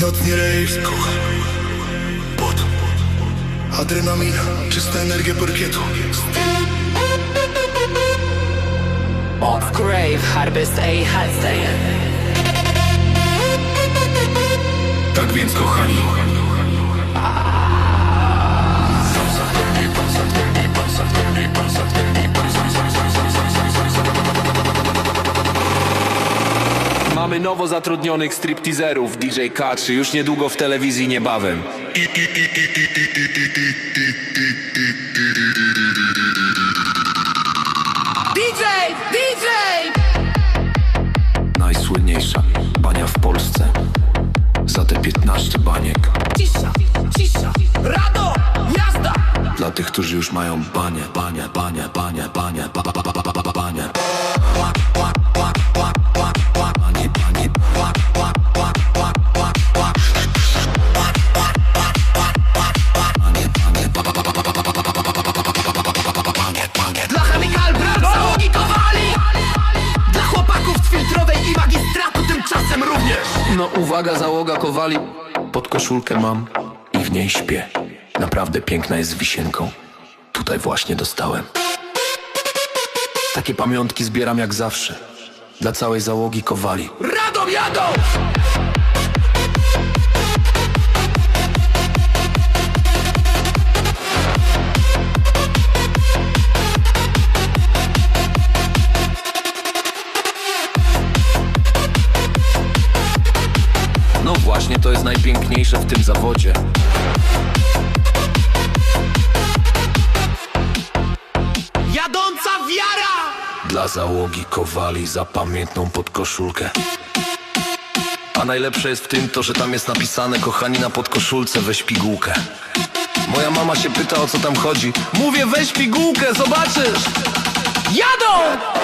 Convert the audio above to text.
Nocny rejs, kocham Pot Adrenalina, czysta energia parkietu Off grave, Harbist A. Hadstein. Tak więc kochani Mamy nowo zatrudnionych stripteaserów, DJ Kaczy, już niedługo w telewizji niebawem. DJ! DJ! Najsłynniejsza bania w Polsce. Za te 15 baniek. Cisza, cisza, rado, jazda! Dla tych, którzy już mają banie, banie, banie, banie, banie, ba, ba, ba, ba, ba, banie. Uwaga, załoga kowali. Pod koszulkę mam i w niej śpię. Naprawdę piękna jest z wisienką. Tutaj właśnie dostałem. Takie pamiątki zbieram jak zawsze. Dla całej załogi kowali. Radom jadą! No właśnie, to jest najpiękniejsze w tym zawodzie. Jadąca wiara! Dla załogi kowali zapamiętną pod koszulkę. A najlepsze jest w tym to, że tam jest napisane kochani na podkoszulce weź pigułkę. Moja mama się pyta o co tam chodzi. Mówię weź pigułkę, zobaczysz! Jadą!